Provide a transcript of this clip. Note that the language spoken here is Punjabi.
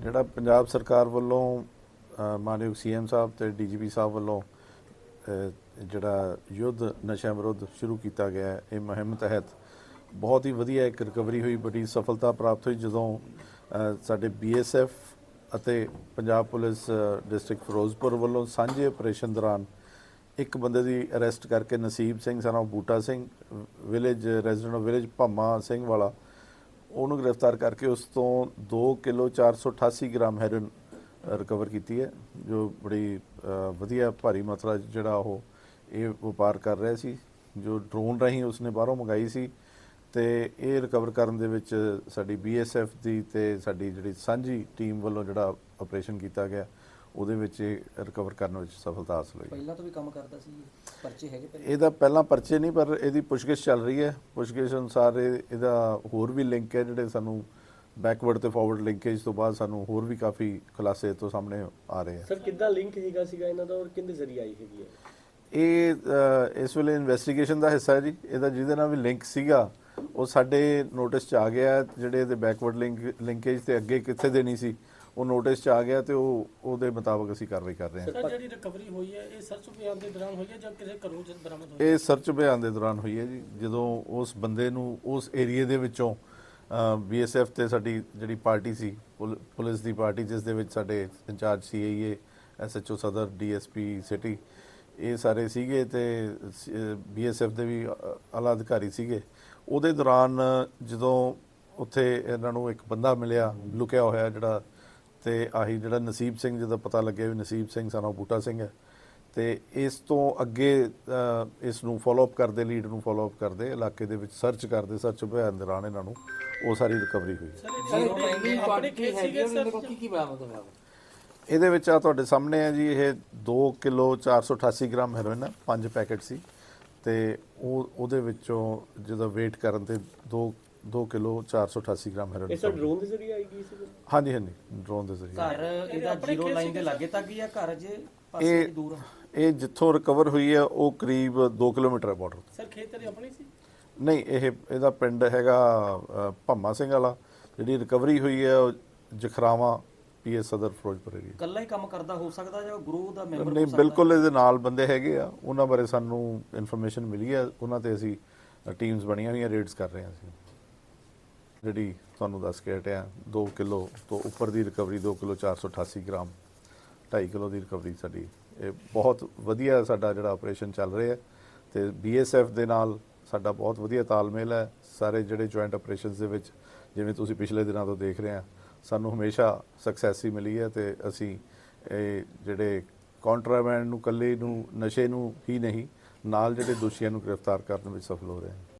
ਜਿਹੜਾ ਪੰਜਾਬ ਸਰਕਾਰ ਵੱਲੋਂ ਅ, ਮਾਨਯੋਗ ਸੀਐਮ ਸਾਹਿਬ ਤੇ ਡੀਜੀਪੀ ਸਾਹਿਬ ਵੱਲੋਂ ਜਿਹੜਾ ਯੁੱਧ ਨਸ਼ਿਆਂ ਵਿਰੁੱਧ ਸ਼ੁਰੂ ਕੀਤਾ ਗਿਆ ਹੈ ਇਹ ਮੁਹਿੰਮ ਤਹਿਤ ਬਹੁਤ ਹੀ ਵਧੀਆ ਇੱਕ ਰਿਕਵਰੀ ਹੋਈ ਬੜੀ ਸਫਲਤਾ ਪ੍ਰਾਪਤ ਹੋਈ ਜਦੋਂ ਅ, ਸਾਡੇ ਬੀਐਸਐਫ ਅਤੇ ਪੰਜਾਬ ਪੁਲਿਸ ਡਿਸਟ੍ਰਿਕਟ ਫਿਰੋਜ਼ਪੁਰ ਵੱਲੋਂ ਸਾਂਝੇ ਆਪਰੇਸ਼ਨ ਦੌਰਾਨ ਇੱਕ ਬੰਦੇ ਦੀ ਅਰੈਸਟ ਕਰਕੇ ਨਸੀਬ ਸਿੰਘ ਸਾਨੂੰ Buta Singh village resident of village Bhamma Singh Wala ਉਹਨੂੰ ਗ੍ਰਿਫਤਾਰ ਕਰਕੇ ਉਸ ਤੋਂ 2 ਕਿਲੋ 488 ਗ੍ਰਾਮ ਹੈਰੋਇਨ ਰਿਕਵਰ ਕੀਤੀ ਹੈ, ਜੋ ਬੜੀ ਵਧੀਆ ਭਾਰੀ ਮਾਤਰਾ 'ਚ ਜਿਹੜਾ ਉਹ, ਇਹ ਵਪਾਰ ਕਰ ਰਿਹਾ ਸੀ, ਜੋ ਡਰੋਨ ਰਾਹੀਂ ਉਸਨੇ ਬਾਹਰੋਂ ਮੰਗਾਈ ਸੀ ਤੇ ਇਹ ਰਿਕਵਰ ਕਰਨ ਦੇ ਵਿੱਚ ਸਾਡੀ ਬੀਐਸਐਫ ਦੀ ਤੇ ਸਾਡੀ ਜਿਹੜੀ ਸਾਂਝੀ ਟੀਮ ਵੱਲੋਂ ਜਿਹੜਾ ਆਪਰੇਸ਼ਨ ਕੀਤਾ ਗਿਆ ਉਹਦੇ ਵਿੱਚ ਇਹ ਰਿਕਵਰ ਕਰਨ ਵਿੱਚ ਸਫਲਤਾ ਹਾਸਲ ਹੋਈ ਪਹਿਲਾਂ ਤੋਂ ਵੀ ਕੰਮ ਕਰਦਾ ਸੀ? ਪਰਚੇ ਹੈਗੇ ਪਹਿਲਾਂ? ਇਹਦਾ ਪਹਿਲਾਂ ਪਰਚੇ ਨਹੀਂ ਪਰ ਇਹਦੀ ਪੁੱਛਗਿੱਛ ਚੱਲ ਰਹੀ ਹੈ। ਪੁੱਛਗਿੱਛ ਅਨੁਸਾਰ ਇਹ- ਇਹਦਾ ਹੋਰ ਵੀ ਲਿੰਕ ਹੈ ਜਿਹੜੇ ਸਾਨੂੰ ਬੈਕਵਰਡ ਤੇ ਫਾਰਵਰਡ ਲਿੰਕੇਜ ਤੋਂ ਬਾਅਦ ਸਾਨੂੰ ਹੋਰ ਵੀ ਕਾਫੀ ਖੁਲਾਸੇ ਤੋਂ ਸਾਹਮਣੇ ਆ ਰਹੇ ਆ ਸਰ ਕਿੱਦਾਂ ਲਿੰਕ ਹੈਗਾ ਸੀਗਾ ਇਹਨਾਂ ਦਾ ਔਰ ਕਿੰਦੇ ਜ਼ਰੀਏ ਆਈ ਹੈਗੀ ਹੈ? ਇਹ ਇਸ ਵੇਲੇ ਇਨਵੈਸਟੀਗੇਸ਼ਨ ਦਾ ਹਿੱਸਾ ਹੈ ਜੀ। ਇਹਦਾ ਜਿਹਦੇ ਨਾਲ ਵੀ ਲਿੰਕ ਸੀਗਾ ਉਹ ਸਾਡੇ ਨੋਟਿਸ 'ਚ ਆ ਗਿਆ। ਜਿਹੜੇ ਇਹਦੇ ਬੈਕਵਰਡ ਲਿੰਕ ਲਿੰਕੇਜ ਤੇ ਅੱਗੇ ਕਿੱਥੇ ਦੇਣੀ ਸੀ। ਉਹ ਨੋਟਿਸ 'ਚ ਆ ਗਿਆ ਤੇ ਉਹ ਉਹਦੇ ਮੁਤਾਬਕ ਅਸੀਂ ਕਾਰਵਾਈ ਕਰ ਰਹੇ ਹਾਂ। ਸਰ ਜਿਹੜੀ ਰਿਕਵਰੀ ਹੋਈ ਹੈ ਇਹ ਸਰਚ ਅਭਿਆਨ ਦੇ ਦੌਰਾਨ ਹੋਈ ਹੈ ਜਾਂ ਕਿਸੇ ਘਰੋਂ ਜਦ ਬਰਾਮਦ ਹੋਈ ਇਹ ਸਰਚ ਅਭਿਆਨ ਦੇ ਦੌਰਾਨ ਹੋਈ ਹੈ ਜੀ। ਜਦੋਂ ਉਸ ਬੰਦੇ ਨੂੰ ਉਸ ਏਰੀਏ ਦੇ ਵਿੱਚੋਂ ਬੀਐਸਐਫ ਤੇ ਸਾਡੀ ਜਿਹੜੀ ਪਾਰਟੀ ਸੀ ਪੁਲ- ਪੁਲਿਸ ਦੀ ਪਾਰਟੀ ਜਿਸ ਦੇ ਵਿੱਚ ਸਾਡੇ ਇੰਚਾਰਜ ਸੀਆਈਏ ਐਸਐਚਓ ਸਦਰ ਡੀਐਸਪੀ ਸਿਟੀ ਇਹ ਸਾਰੇ ਸੀਗੇ ਤੇ ਬੀਐਸਐਫ ਦੇ ਵੀ ਆਲਾ ਅਧਿਕਾਰੀ ਸੀਗੇ। ਉਹਦੇ ਦੌਰਾਨ ਜਦੋਂ ਉੱਥੇ ਇਹਨਾਂ ਨੂੰ ਇੱਕ ਬੰਦਾ ਮਿਲਿਆ ਲੁਕਿਆ ਹੋਇਆ ਜਿਹੜਾ ਤੇ ਆਹੀ ਜਿਹੜਾ ਨਸੀਬ ਸਿੰਘ ਜਿਹਦਾ ਪਤਾ ਲੱਗਿਆ ਵੀ ਨਸੀਬ ਸਿੰਘ ਸਾਨੂੰ ਬੂਟਾ ਸਿੰਘ ਹੈ ਤੇ ਇਸ ਤੋਂ ਅੱਗੇ ਇਸ ਨੂੰ ਫਾਲੋ ਅਪ ਕਰਦੇ ਲੀਡ ਨੂੰ ਫਾਲੋ ਅਪ ਕਰਦੇ ਇਲਾਕੇ ਦੇ ਵਿੱਚ ਸਰਚ ਕਰਦੇ ਸਰਚ ਅਭਿਆਨ ਦੌਰਾਨ ਇਹਨਾਂ ਨੂੰ ਉਹ ਸਾਰੀ ਰਿਕਵਰੀ ਹੋਈ? ਇਹਦੇ ਵਿੱਚ ਆ ਤੁਹਾਡੇ ਸਾਹਮਣੇ ਹੈ ਜੀ ਇਹ 2 ਕਿਲੋ 488 ਗ੍ਰਾਮ ਹੈਰੋਇਨ ਹੈ ਪੰਜ ਪੈਕੇਟ ਸੀ ਤੇ ਉਹ ਉਹਦੇ ਵਿੱਚੋਂ ਜਦੋਂ weight ਕਰਨ ਤੇ 2 2 ਕਿਲੋ 488 ਗ੍ਰਾਮ ਇਹ ਹੈਰੋਇਨ ਸਰ ਡਰੋਨ ਦੇ ਜ਼ਰੀਏ ਆਈ ਗਈ ਸੀ ਹਾਂਜੀ ਹਾਂਜੀ ਡਰੋਨ ਦੇ ਜ਼ਰੀਏ। ਘਰ ਇਹਦਾ ਜ਼ੀਰੋ ਲਾਈਨ ਦੇ ਲਾਗੇ ਤੱਕ ਹੀ ਆ? ਘਰ ਜੇ ਪਾਸੇ ਇਹ ਦੀ ਦੂਰ ਆ? ਇਹ ਜਿੱਥੋਂ ਰਿਕਵਰ ਹੋਈ ਹੈ ਉਹ ਕਰੀਬ 2 ਕਿਲੋਮੀਟਰ ਹੈ ਬਾਰਡਰ ਸਰ ਖੇਤ ਤੇਰੀ ਆਪਣੀ ਸੀ? ਨਹੀਂ ਇਹ ਇਹਦਾ ਪਿੰਡ ਹੈਗਾ ਅ, ਭੰਮਾ ਸਿੰਘ ਵਾਲਾ। ਜਿਹੜੀ ਰਿਕਵਰੀ ਹੋਈ ਹੈ ਉਹ ਜਖਰਾਵਾ ਪੀਐਸ ਸਦਰ ਫਿਰੋਜ਼ਪੁਰ ਏਰੀਆ ਇਕੱਲਾ ਹੀ ਕੰਮ ਕਰਦਾ ਹੋ ਸਕਦਾ ਜਾਂ ਗਰੂਹ ਦਾ ਮੈਂਬਰ ਨਹੀਂ ਬਿਲਕੁਲ ਇਹਦੇ ਨਾਲ ਬੰਦੇ ਹੈਗੇ ਆ। ਉਹਨਾਂ ਬਾਰੇ ਸਾਨੂੰ ਇਨਫੋਰਮੇਸ਼ਨ ਮਿਲੀ ਹੈ। ਉਹਨਾਂ ਤੇ ਅਸੀਂ ਟੀਮਸ ਬਣੀਆਂ ਹੋਈਆਂ ਰੇਡਸ ਕਰ ਰਹੇ ਹਾਂ ਅਸੀਂ। ਜਿਹੜੀ ਤੁਹਾਨੂੰ ਦੱਸ ਕੇ ਹਟਿਆ 2 ਕਿਲੋ ਤੋਂ ਉੱਪਰ ਦੀ ਰਿਕਵਰੀ 2 ਕਿਲੋ 488 ਗ੍ਰਾਮ 2.5 ਕਿਲੋ ਦੀ ਰਿਕਵਰੀ ਸਾਡੀ। ਇਹ ਬਹੁਤ ਵਧੀਆ ਸਾਡਾ ਜਿਹੜਾ ਆਪਰੇਸ਼ਨ ਚੱਲ ਰਿਹਾ ਹੈ ਤੇ ਬੀਐਸਐਫ ਦੇ ਨਾਲ ਸਾਡਾ ਬਹੁਤ ਵਧੀਆ ਤਾਲਮੇਲ ਹੈ। ਸਾਰੇ ਜਿਹੜੇ ਜੁਆਇੰਟ ਆਪਰੇਸ਼ਨਸ ਦੇ ਵਿੱਚ, ਜਿਵੇਂ ਤੁਸੀਂ ਪਿਛਲੇ ਦਿਨਾਂ ਤੋਂ ਦੇਖ ਰਹੇ ਆ ਸਾਨੂੰ ਹਮੇਸ਼ਾ ਸਕਸੈਸ ਹੀ ਮਿਲੀ ਹੈ ਤੇ ਅਸੀਂ ਇਹ ਜਿਹੜੇ ਕੰਟਰਾਬੈਂਡ ਨੂੰ, ਕੱਲੇ ਨੂੰ, ਨਸ਼ੇ ਨੂੰ ਹੀ ਨਹੀਂ, ਨਾਲ ਜਿਹੜੇ ਦੋਸ਼ੀਆਂ ਨੂੰ ਗ੍ਰਿਫਤਾਰ ਕਰਨ ਵਿੱਚ ਸਫਲ ਹੋ ਰਹੇ ਹਾਂ।